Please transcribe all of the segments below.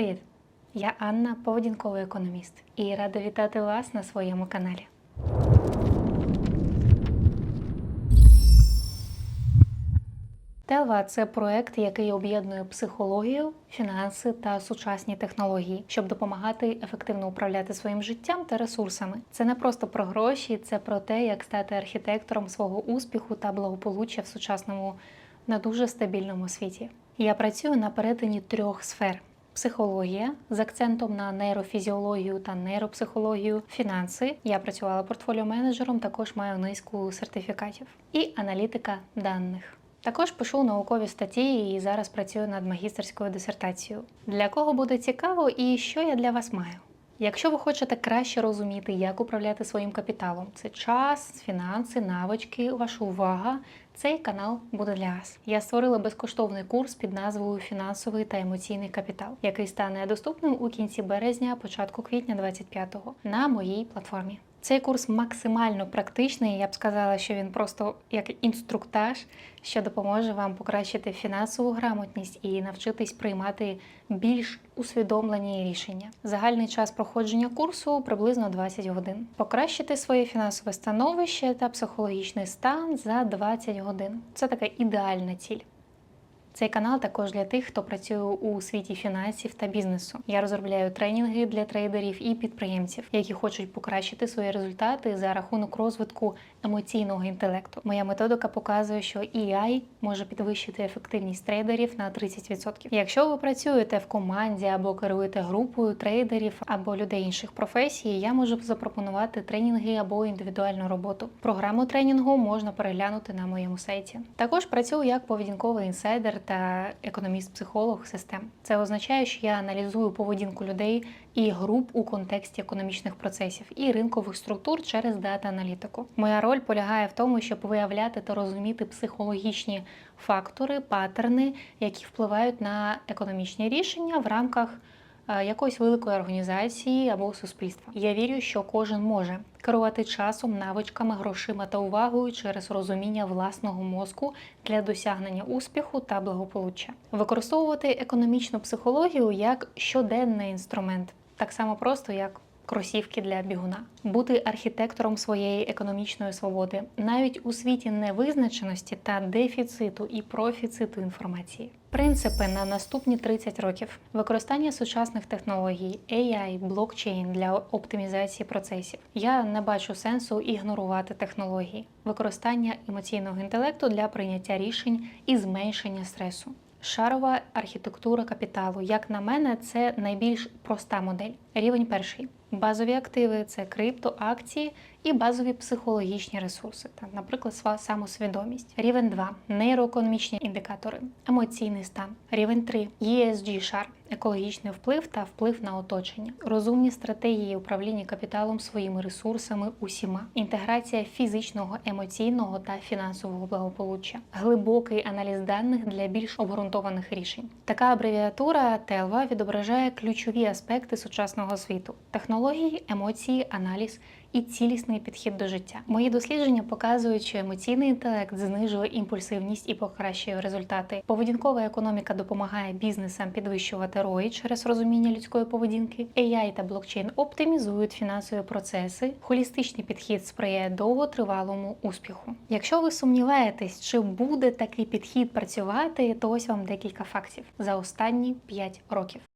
Привіт! Я Анна, поведінковий економіст, і рада вітати вас на своєму каналі. Телва це проект, який об'єднує психологію, фінанси та сучасні технології, щоб допомагати ефективно управляти своїм життям та ресурсами. Це не просто про гроші, це про те, як стати архітектором свого успіху та благополуччя в сучасному на дуже стабільному світі. Я працюю на перетині трьох сфер. Психологія з акцентом на нейрофізіологію та нейропсихологію, фінанси. Я працювала портфоліо-менеджером, також маю низку сертифікатів, і аналітика даних. Також пишу наукові статті і зараз працюю над магістерською дисертацією. Для кого буде цікаво і що я для вас маю? Якщо ви хочете краще розуміти, як управляти своїм капіталом, це час, фінанси, навички, ваша увага. Цей канал буде для вас. Я створила безкоштовний курс під назвою Фінансовий та емоційний капітал, який стане доступним у кінці березня, початку квітня 25-го на моїй платформі. Цей курс максимально практичний. Я б сказала, що він просто як інструктаж, що допоможе вам покращити фінансову грамотність і навчитись приймати більш усвідомлені рішення. Загальний час проходження курсу приблизно 20 годин. Покращити своє фінансове становище та психологічний стан за 20 годин. Це така ідеальна ціль. Цей канал також для тих, хто працює у світі фінансів та бізнесу. Я розробляю тренінги для трейдерів і підприємців, які хочуть покращити свої результати за рахунок розвитку емоційного інтелекту. Моя методика показує, що EI може підвищити ефективність трейдерів на 30%. Якщо ви працюєте в команді або керуєте групою трейдерів або людей інших професій, я можу запропонувати тренінги або індивідуальну роботу. Програму тренінгу можна переглянути на моєму сайті. Також працюю як поведінковий інсайдер та економіст-психолог систем. Це означає, що я аналізую поведінку людей і груп у контексті економічних процесів і ринкових структур через дата-аналітику. Моя роль полягає в тому, щоб виявляти та розуміти психологічні фактори, паттерни, які впливають на економічні рішення в рамках якоїсь великої організації або суспільства. Я вірю, що кожен може керувати часом, навичками, грошима та увагою через розуміння власного мозку для досягнення успіху та благополуччя, використовувати економічну психологію як щоденний інструмент, так само просто як. Кросівки для бігуна, бути архітектором своєї економічної свободи, навіть у світі невизначеності та дефіциту і профіциту інформації. Принципи на наступні 30 років: використання сучасних технологій, AI, блокчейн для оптимізації процесів. Я не бачу сенсу ігнорувати технології, використання емоційного інтелекту для прийняття рішень і зменшення стресу. Шарова архітектура капіталу, як на мене, це найбільш проста модель. Рівень перший. Базові активи це крипто, акції і базові психологічні ресурси, та, наприклад, самосвідомість. Рівень 2 нейроекономічні індикатори, емоційний стан. Рівень 3 ESG шар, екологічний вплив та вплив на оточення, розумні стратегії управління капіталом своїми ресурсами усіма, інтеграція фізичного, емоційного та фінансового благополуччя, глибокий аналіз даних для більш обґрунтованих рішень. Така абревіатура ТЛВ відображає ключові аспекти сучасного світу: технології, емоції, аналіз і цілісний підхід до життя. Мої дослідження показують, що емоційний інтелект знижує імпульсивність і покращує результати. Поведінкова економіка допомагає бізнесам підвищувати ROI через розуміння людської поведінки. AI та блокчейн оптимізують фінансові процеси. Холістичний підхід сприяє довготривалому успіху. Якщо ви сумніваєтесь, чи буде такий підхід працювати, то ось вам декілька фактів за останні 5 років.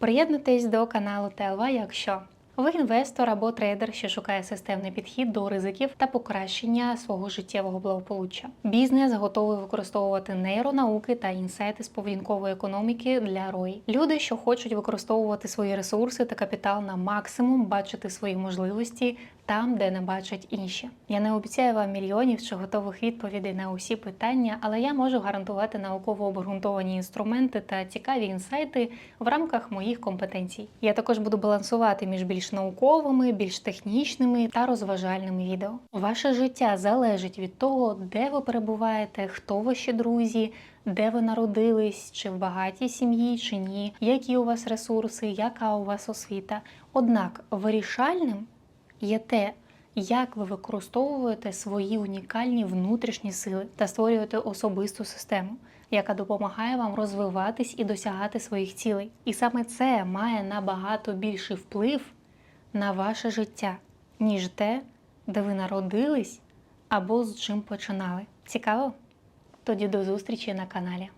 Приєднуйтесь до каналу ТЛВ, якщо ви інвестор або трейдер, що шукає системний підхід до ризиків та покращення свого життєвого благополуччя. Бізнес готовий використовувати нейронауки та інсайти з поведінкової економіки для рої. Люди, що хочуть використовувати свої ресурси та капітал на максимум, бачити свої можливості там, де не бачать інші. Я не обіцяю вам мільйонів чи готових відповідей на усі питання, але я можу гарантувати науково обґрунтовані інструменти та цікаві інсайти в рамках моїх компетенцій. Я також буду балансувати між більш науковими, більш технічними та розважальними відео. Ваше життя залежить від того, де ви перебуваєте, хто ваші друзі. Де ви народились, чи в багатій сім'ї, чи ні, які у вас ресурси, яка у вас освіта. Однак вирішальним є те, як ви використовуєте свої унікальні внутрішні сили та створюєте особисту систему. яка допомагає вам розвиватись і досягати своїх цілей. І саме це має набагато більший вплив на ваше життя, ніж те, де ви народились або з чим починали. Цікаво? Тоді до зустрічі на каналі.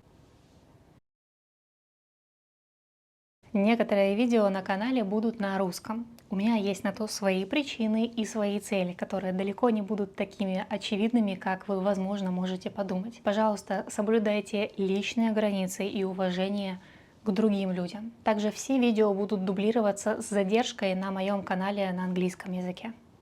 Некоторые видео на канале будут на русском. У меня есть на то свои причины и свои цели, которые далеко не будут такими очевидными, как вы, возможно, можете подумать. Пожалуйста, соблюдайте личные границы и уважение к другим людям. Также все видео будут дублироваться с задержкой на моем канале на английском языке.